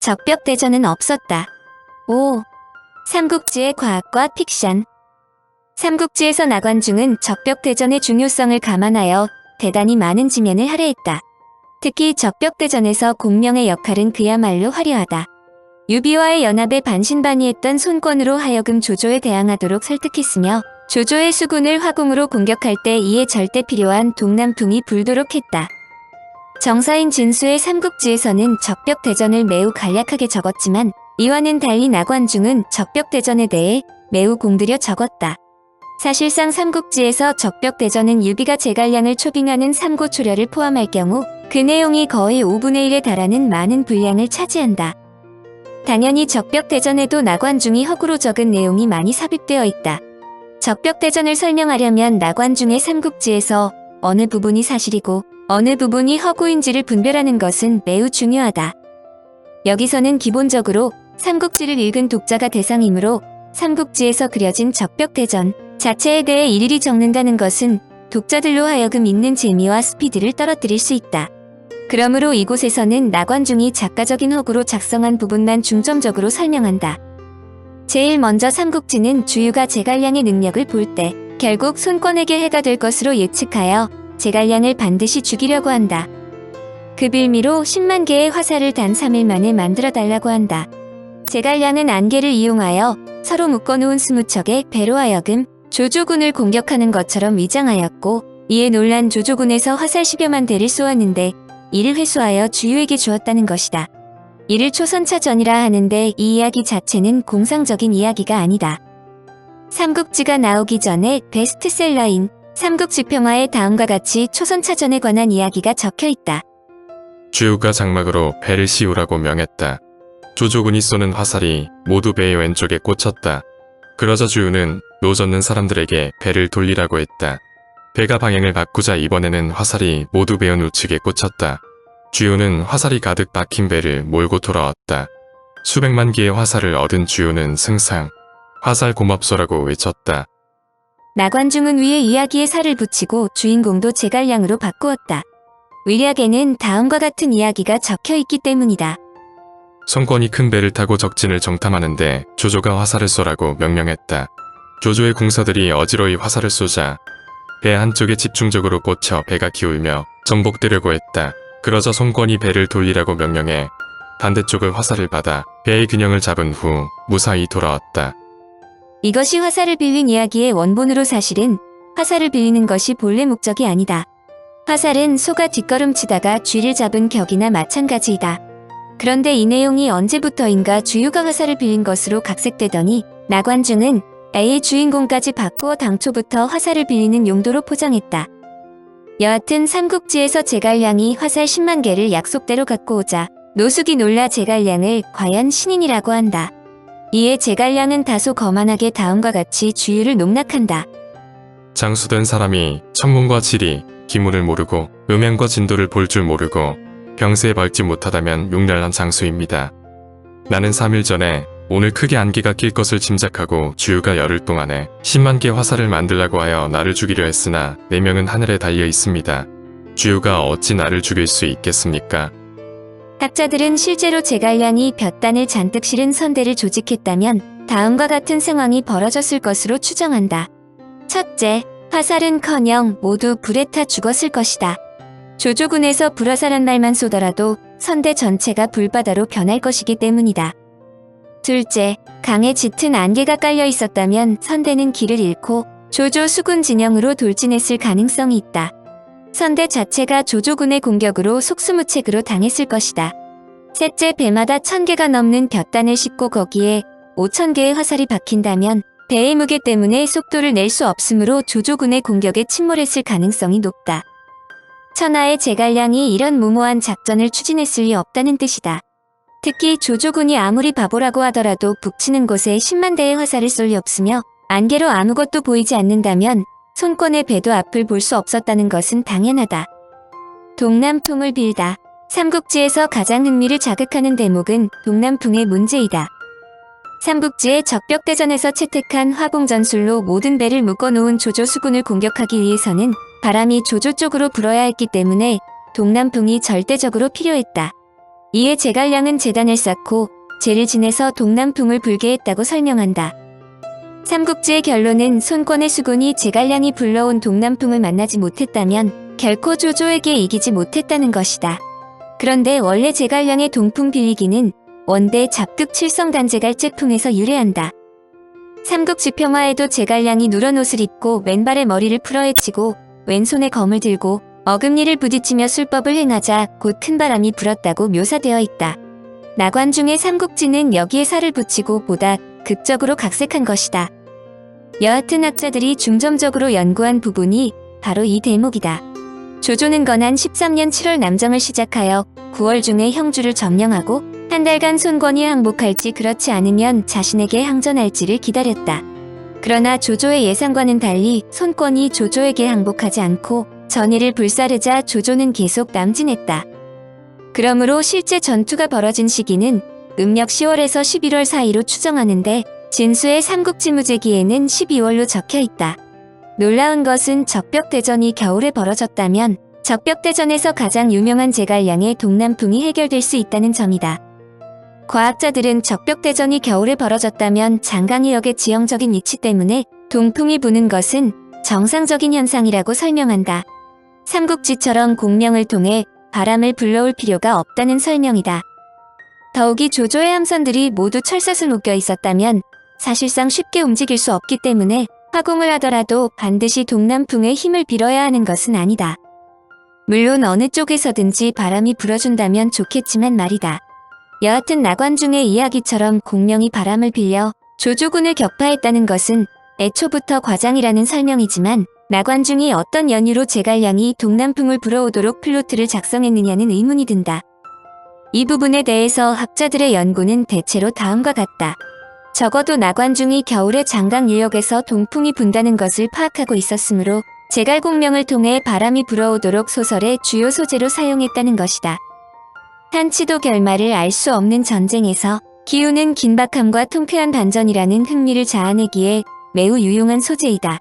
적벽 대전은 없었다. 5. 삼국지의 과학과 픽션 삼국지에서 나관중은 적벽 대전의 중요성을 감안하여 대단히 많은 지면을 할애했다. 특히 적벽 대전에서 공명의 역할은 그야말로 화려하다. 유비와의 연합에 반신반의했던 손권으로 하여금 조조에 대항하도록 설득했으며 조조의 수군을 화공으로 공격할 때 이에 절대 필요한 동남풍이 불도록 했다. 정사인 진수의 삼국지에서는 적벽대전을 매우 간략하게 적었지만 이와는 달리 나관중은 적벽대전에 대해 매우 공들여 적었다. 사실상 삼국지에서 적벽대전은 유비가 제갈량을 초빙하는 삼고초려를 포함할 경우 그 내용이 거의 5분의 1에 달하는 많은 분량을 차지한다. 당연히 적벽대전에도 나관중이 허구로 적은 내용이 많이 삽입되어 있다. 적벽대전을 설명하려면 나관중의 삼국지에서 어느 부분이 사실이고 어느 부분이 허구인지를 분별하는 것은 매우 중요하다. 여기서는 기본적으로 삼국지를 읽은 독자가 대상이므로 삼국지에서 그려진 적벽대전 자체에 대해 일일이 적는다는 것은 독자들로 하여금 읽는 재미와 스피드를 떨어뜨릴 수 있다. 그러므로 이곳에서는 나관중이 작가적인 허구로 작성한 부분만 중점적으로 설명한다. 제일 먼저 삼국지는 주유가 제갈량의 능력을 볼 때 결국 손권에게 해가 될 것으로 예측하여 제갈량을 반드시 죽이려고 한다. 그 빌미로 10만 개의 화살을 단 3일 만에 만들어 달라고 한다. 제갈량은 안개를 이용하여 서로 묶어놓은 20척의 배로 하여금 조조군을 공격하는 것처럼 위장하였고 이에 놀란 조조군에서 화살 10여만 대를 쏘았는데 이를 회수하여 주유에게 주었다는 것이다. 이를 초선차전이라 하는데 이 이야기 자체는 공상적인 이야기가 아니다. 삼국지가 나오기 전에 베스트셀러인 삼국지평화에 다음과 같이 초선차전에 관한 이야기가 적혀 있다. 주유가 장막으로 배를 씌우라고 명했다. 조조군이 쏘는 화살이 모두 배의 왼쪽에 꽂혔다. 그러자 주유는 노젓는 사람들에게 배를 돌리라고 했다. 배가 방향을 바꾸자 이번에는 화살이 모두 배의 우측에 꽂혔다. 주유는 화살이 가득 박힌 배를 몰고 돌아왔다. 수백만 개의 화살을 얻은 주유는 승상. 화살 고맙소라고 외쳤다. 나관중은 위에 이야기에 살을 붙이고 주인공도 제갈량으로 바꾸었다. 위략에는 다음과 같은 이야기가 적혀 있기 때문이다. 성권이 큰 배를 타고 적진을 정탐하는데 조조가 화살을 쏘라고 명령했다. 조조의 궁사들이 어지러이 화살을 쏘자 배 한쪽에 집중적으로 꽂혀 배가 기울며 정복되려고 했다. 그러자 손권이 배를 돌리라고 명령해 반대쪽을 화살을 받아 배의 균형을 잡은 후 무사히 돌아왔다. 이것이 화살을 빌린 이야기의 원본으로 사실은 화살을 빌리는 것이 본래 목적이 아니다. 화살은 소가 뒷걸음치다가 쥐를 잡은 격이나 마찬가지이다. 그런데 이 내용이 언제부터인가 주유가 화살을 빌린 것으로 각색되더니 나관중은 A의 주인공까지 바꾸어 당초부터 화살을 빌리는 용도로 포장했다. 여하튼 삼국지에서 제갈량이 화살 10만 개를 약속대로 갖고 오자 노숙이 놀라 제갈량을 과연 신인이라고 한다. 이에 제갈량은 다소 거만하게 다음과 같이 주유를 농락한다. 장수된 사람이 천문과 지리, 기문을 모르고 음양과 진도를 볼 줄 모르고 병세에 벌지 못하다면 용렬한 장수입니다. 나는 3일 전에 오늘 크게 안개가 낄 것을 짐작하고 주유가 열흘 동안에 10만 개 화살을 만들라고 하여 나를 죽이려 했으나 네 명은 하늘에 달려 있습니다. 주유가 어찌 나를 죽일 수 있겠습니까? 학자들은 실제로 제갈량이 볕단을 잔뜩 실은 선대를 조직했다면 다음과 같은 상황이 벌어졌을 것으로 추정한다. 첫째, 화살은커녕 모두 불에 타 죽었을 것이다. 조조군에서 불화살한 말만 쏘더라도 선대 전체가 불바다로 변할 것이기 때문이다. 둘째, 강에 짙은 안개가 깔려 있었다면 선대는 길을 잃고 조조 수군 진영으로 돌진했을 가능성이 있다. 선대 자체가 조조군의 공격으로 속수무책으로 당했을 것이다. 셋째, 배마다 천 개가 넘는 볕단을 싣고 거기에 오천 개의 화살이 박힌다면 배의 무게 때문에 속도를 낼 수 없으므로 조조군의 공격에 침몰했을 가능성이 높다. 천하의 제갈량이 이런 무모한 작전을 추진했을 리 없다는 뜻이다. 특히 조조군이 아무리 바보라고 하더라도 북치는 곳에 10만 대의 화살을 쏠리 없으며 안개로 아무것도 보이지 않는다면 손권의 배도 앞을 볼 수 없었다는 것은 당연하다. 동남풍을 빌다. 삼국지에서 가장 흥미를 자극하는 대목은 동남풍의 문제이다. 삼국지의 적벽대전에서 채택한 화봉전술로 모든 배를 묶어놓은 조조 수군을 공격하기 위해서는 바람이 조조 쪽으로 불어야 했기 때문에 동남풍이 절대적으로 필요했다. 이에 제갈량은 재단을 쌓고 죄를 지내서 동남풍을 불게 했다고 설명한다. 삼국지의 결론은 손권의 수군이 제갈량이 불러온 동남풍을 만나지 못했다면 결코 조조에게 이기지 못했다는 것이다. 그런데 원래 제갈량의 동풍 빌리기는 원대 잡극 칠성단제갈 제풍에서 유래한다. 삼국지 평화에도 제갈량이 누런 옷을 입고 왼발에 머리를 풀어헤치고 왼손에 검을 들고 어금니를 부딪히며 술법을 행하자 곧 큰 바람이 불었다고 묘사되어 있다. 나관중의 삼국지는 여기에 살을 붙이고 보다 극적으로 각색한 것이다. 여하튼 학자들이 중점적으로 연구한 부분이 바로 이 대목이다. 조조는 건한 13년 7월 남정을 시작하여 9월 중에 형주를 점령하고 한 달간 손권이 항복할지 그렇지 않으면 자신에게 항전할지를 기다렸다. 그러나 조조의 예상과는 달리 손권이 조조에게 항복하지 않고 전의를 불사르자 조조는 계속 남진했다. 그러므로 실제 전투가 벌어진 시기는 음력 10월에서 11월 사이로 추정하는데 진수의 삼국지무제기에는 12월로 적혀 있다. 놀라운 것은 적벽대전이 겨울에 벌어졌다면 적벽대전에서 가장 유명한 제갈량의 동남풍이 해결될 수 있다는 점이다. 과학자들은 적벽대전이 겨울에 벌어졌다면 장강이역의 지형적인 위치 때문에 동풍이 부는 것은 정상적인 현상이라고 설명한다. 삼국지처럼 공명을 통해 바람을 불러올 필요가 없다는 설명이다. 더욱이 조조의 함선들이 모두 철사슬 묶여 있었다면 사실상 쉽게 움직일 수 없기 때문에 화공을 하더라도 반드시 동남풍의 힘을 빌어야 하는 것은 아니다. 물론 어느 쪽에서든지 바람이 불어준다면 좋겠지만 말이다. 여하튼 나관중의 이야기처럼 공명이 바람을 빌려 조조군을 격파했다는 것은 애초부터 과장이라는 설명이지만 나관중이 어떤 연유로 제갈량이 동남풍을 불어오도록 플로트를 작성했느냐는 의문이 든다. 이 부분에 대해서 학자들의 연구는 대체로 다음과 같다. 적어도 나관중이 겨울에 장강 유역에서 동풍이 분다는 것을 파악하고 있었으므로 제갈공명을 통해 바람이 불어오도록 소설의 주요 소재로 사용했다는 것이다. 한치도 결말을 알 수 없는 전쟁에서 기우는 긴박함과 통쾌한 반전이라는 흥미를 자아내기에 매우 유용한 소재이다.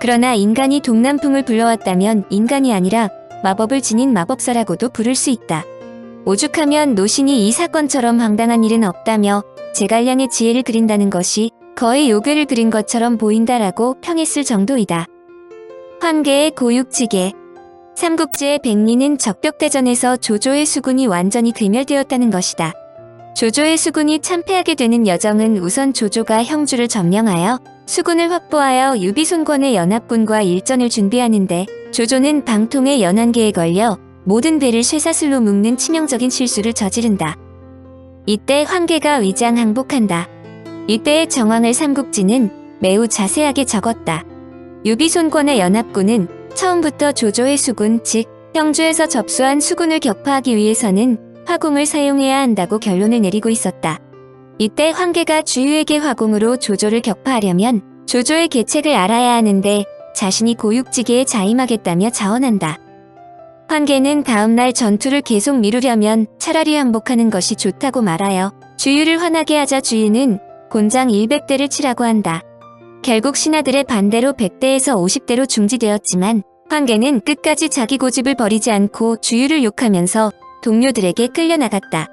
그러나 인간이 동남풍을 불러왔다면 인간이 아니라 마법을 지닌 마법사라고도 부를 수 있다. 오죽하면 노신이 이 사건처럼 황당한 일은 없다며 제갈량의 지혜를 그린다는 것이 거의 요괴를 그린 것처럼 보인다라고 평했을 정도이다. 황계의 고육지계 삼국지의 백리는 적벽대전에서 조조의 수군이 완전히 괴멸되었다는 것이다. 조조의 수군이 참패하게 되는 여정은 우선 조조가 형주를 점령하여 수군을 확보하여 유비손권의 연합군과 일전을 준비하는데 조조는 방통의 연안계에 걸려 모든 배를 쇠사슬로 묶는 치명적인 실수를 저지른다. 이때 황계가 위장 항복한다. 이때의 정황을 삼국지는 매우 자세하게 적었다. 유비손권의 연합군은 처음부터 조조의 수군, 즉 형주에서 접수한 수군을 격파하기 위해서는 화공을 사용해야 한다고 결론을 내리고 있었다. 이때 황계가 주유에게 화공으로 조조를 격파하려면 조조의 계책을 알아야 하는데 자신이 고육지계에 자임하겠다며 자원한다. 황계는 다음날 전투를 계속 미루려면 차라리 항복하는 것이 좋다고 말하여 주유를 화나게 하자 주유는 곤장 100대를 치라고 한다. 결국 신하들의 반대로 100대에서 50대로 중지되었지만 황계는 끝까지 자기 고집을 버리지 않고 주유를 욕하면서 동료들에게 끌려나갔다.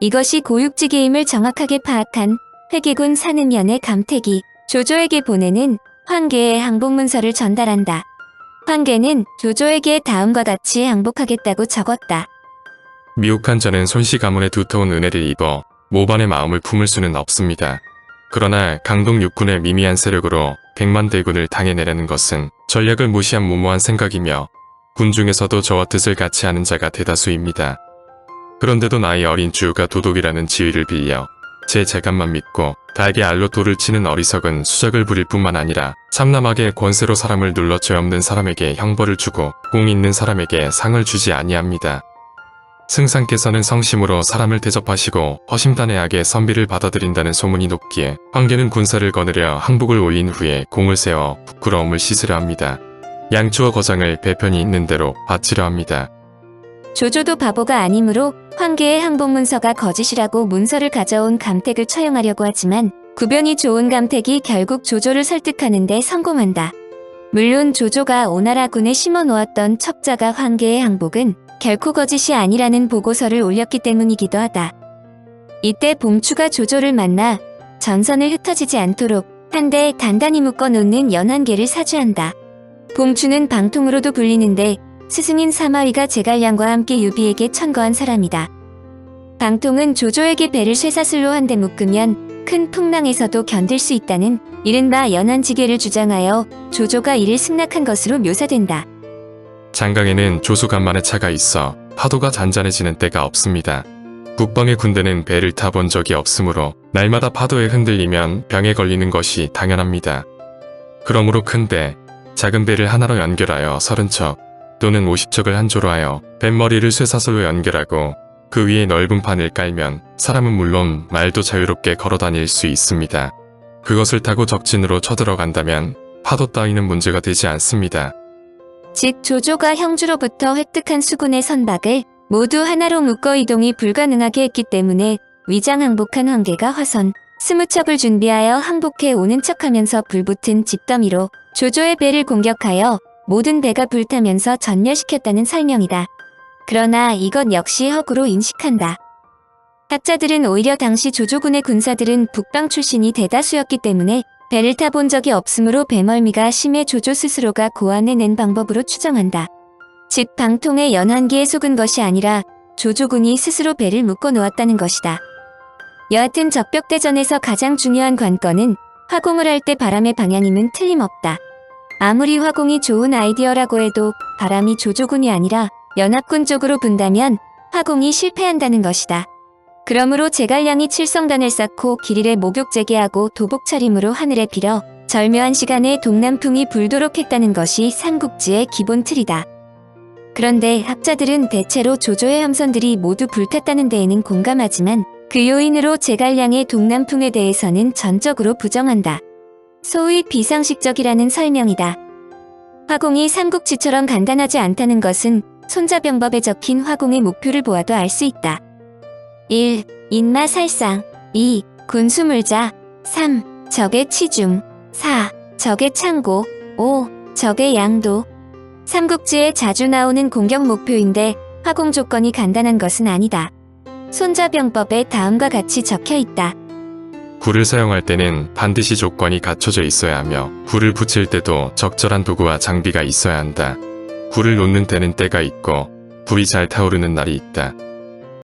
이것이 고육지계임을 정확하게 파악한 회계군 산음연의 감택이 조조에게 보내는 황계의 항복문서를 전달한다. 황계는 조조에게 다음과 같이 항복하겠다고 적었다. 미혹한 자는 손씨 가문의 두터운 은혜를 입어 모반의 마음을 품을 수는 없습니다. 그러나 강동 육군의 미미한 세력으로 백만 대군을 당해내려는 것은 전략을 무시한 무모한 생각이며 군 중에서도 저와 뜻을 같이 하는 자가 대다수입니다. 그런데도 나이 어린 주가 도독이라는 지위를 빌려 제 재간만 믿고 달게 알로 돌을 치는 어리석은 수작을 부릴 뿐만 아니라 참남하게 권세로 사람을 눌러 죄 없는 사람에게 형벌을 주고 공 있는 사람에게 상을 주지 아니합니다. 승상께서는 성심으로 사람을 대접하시고 허심탄회하게 선비를 받아들인다는 소문이 높기에 황계는 군사를 거느려 항복을 올린 후에 공을 세워 부끄러움을 씻으려 합니다. 양추와 거장을 배편이 있는 대로 바치려 합니다. 조조도 바보가 아니므로 황계의 항복문서가 거짓이라고 문서를 가져온 감택을 처형하려고 하지만 구변이 좋은 감택이 결국 조조를 설득하는 데 성공한다. 물론 조조가 오나라군에 심어놓았던 첩자가 황계의 항복은 결코 거짓이 아니라는 보고서를 올렸기 때문이기도 하다. 이때 봉추가 조조를 만나 전선을 흩어지지 않도록 한데 단단히 묶어 놓는 연한계를 사주한다. 봉추는 방통으로도 불리는데 스승인 사마위가 제갈량과 함께 유비에게 천거한 사람이다. 방통은 조조에게 배를 쇠사슬로 한 대 묶으면 큰 풍랑에서도 견딜 수 있다는 이른바 연한지계를 주장하여 조조가 이를 승낙한 것으로 묘사된다. 장강에는 조수간만의 차가 있어 파도가 잔잔해지는 때가 없습니다. 북방의 군대는 배를 타본 적이 없으므로 날마다 파도에 흔들리면 병에 걸리는 것이 당연합니다. 그러므로 큰 배, 작은 배를 하나로 연결하여 서른 척 또는 오십 척을 한 조로 하여 뱃머리를 쇠사슬로 연결하고 그 위에 넓은 판을 깔면 사람은 물론 말도 자유롭게 걸어 다닐 수 있습니다. 그것을 타고 적진으로 쳐들어간다면 파도 따위는 문제가 되지 않습니다. 즉 조조가 형주로부터 획득한 수군의 선박을 모두 하나로 묶어 이동이 불가능하게 했기 때문에 위장 항복한 황제가 화선 스무 척을 준비하여 항복해 오는 척하면서 불붙은 집더미로 조조의 배를 공격하여 모든 배가 불타면서 전멸시켰다는 설명이다. 그러나 이것 역시 허구로 인식한다. 학자들은 오히려 당시 조조군의 군사들은 북방 출신이 대다수였기 때문에 배를 타본 적이 없으므로 배멀미가 심해 조조 스스로가 고안해낸 방법으로 추정한다. 즉 방통의 연한기에 속은 것이 아니라 조조군이 스스로 배를 묶어 놓았다는 것이다. 여하튼 적벽대전에서 가장 중요한 관건은 화공을 할 때 바람의 방향임은 틀림없다. 아무리 화공이 좋은 아이디어라고 해도 바람이 조조군이 아니라 연합군 쪽으로 분다면 화공이 실패한다는 것이다. 그러므로 제갈량이 칠성단을 쌓고 길일에 목욕 재개하고 도복 차림으로 하늘에 빌어 절묘한 시간에 동남풍이 불도록 했다는 것이 삼국지의 기본 틀이다. 그런데 학자들은 대체로 조조의 함선들이 모두 불탔다는 데에는 공감하지만 그 요인으로 제갈량의 동남풍에 대해서는 전적으로 부정한다. 소위 비상식적이라는 설명이다. 화공이 삼국지처럼 간단하지 않다는 것은 손자병법에 적힌 화공의 목표를 보아도 알 수 있다. 1. 인마 살상 2. 군수물자 3. 적의 치중 4. 적의 창고 5. 적의 양도 삼국지에 자주 나오는 공격 목표인데 화공 조건이 간단한 것은 아니다. 손자병법에 다음과 같이 적혀 있다. 굴을 사용할 때는 반드시 조건이 갖춰져 있어야 하며 굴을 붙일 때도 적절한 도구와 장비가 있어야 한다. 굴을 놓는 데는 때가 있고 불이 잘 타오르는 날이 있다.